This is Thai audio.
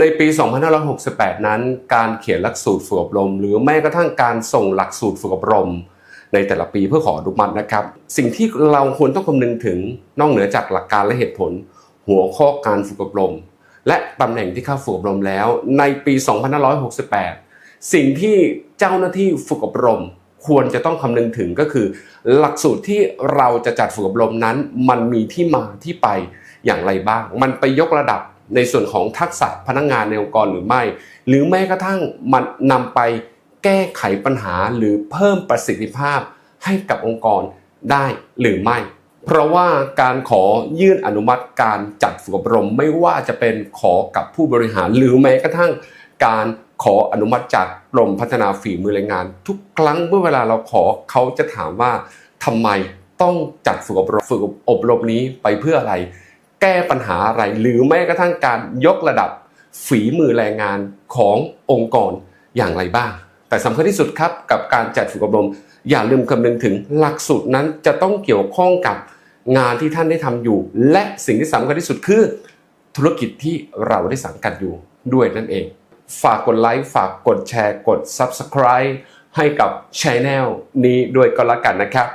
ในปี 2568 นั้น การเขียนหลักสูตรฝึกอบรม หรือแม้กระทั่งการส่งหลักสูตรฝึกอบรม ในแต่ละปีเพื่อขออนุมัตินะครับ สิ่งที่เราควรต้องคำนึงถึงนอกเหนือจากหลักการและเหตุผล หัวข้อการฝึกอบรม และตำแหน่งที่เข้าฝึกอบรมแล้ว ในปี 2568 สิ่งที่เจ้าหน้าที่ฝึกอบรม ควรจะต้องคำนึงถึงก็คือ หลักสูตรที่เราจะจัดฝึกอบรมนั้น มันมีที่มาที่ไปอย่างไรบ้าง มันไปยกระดับ ในส่วนของทักษะพนักงานในองค์กรหรือไม่ หรือแม้กระทั่งมันนำไปแก้ไขปัญหาหรือเพิ่มประสิทธิภาพให้กับองค์กรได้หรือไม่ เพราะว่าการขอยื่นอนุมัติการจัดฝึกอบรมไม่ว่าจะเป็นขอกับผู้บริหาร หรือแม้กระทั่งการขออนุมัติจากกรมพัฒนาฝีมือแรงงาน ทุกครั้งเมื่อเวลาเราขอเขาจะถามว่าทำไมต้องจัดฝึกอบรมฝึกอบรมนี้ไปเพื่ออะไร แก้ปัญหาอะไร หรือแม้กระทั่งการยกระดับฝีมือแรงงานขององค์กรอย่างไรบ้าง แต่สำคัญที่สุดครับกับการจัดฝึกอบรม อย่าลืมคำนึงถึงหลักสูตรนั้นจะต้องเกี่ยวข้องกับงานที่ท่านได้ทำอยู่ และสิ่งที่สำคัญที่สุดคือ ธุรกิจที่เราได้สังกัดอยู่ด้วยนั่นเอง ฝากกดไลค์ฝากกดแชร์ กด Subscribe ให้กับช anel นี้ด้วยก็แล้วกันนะครับ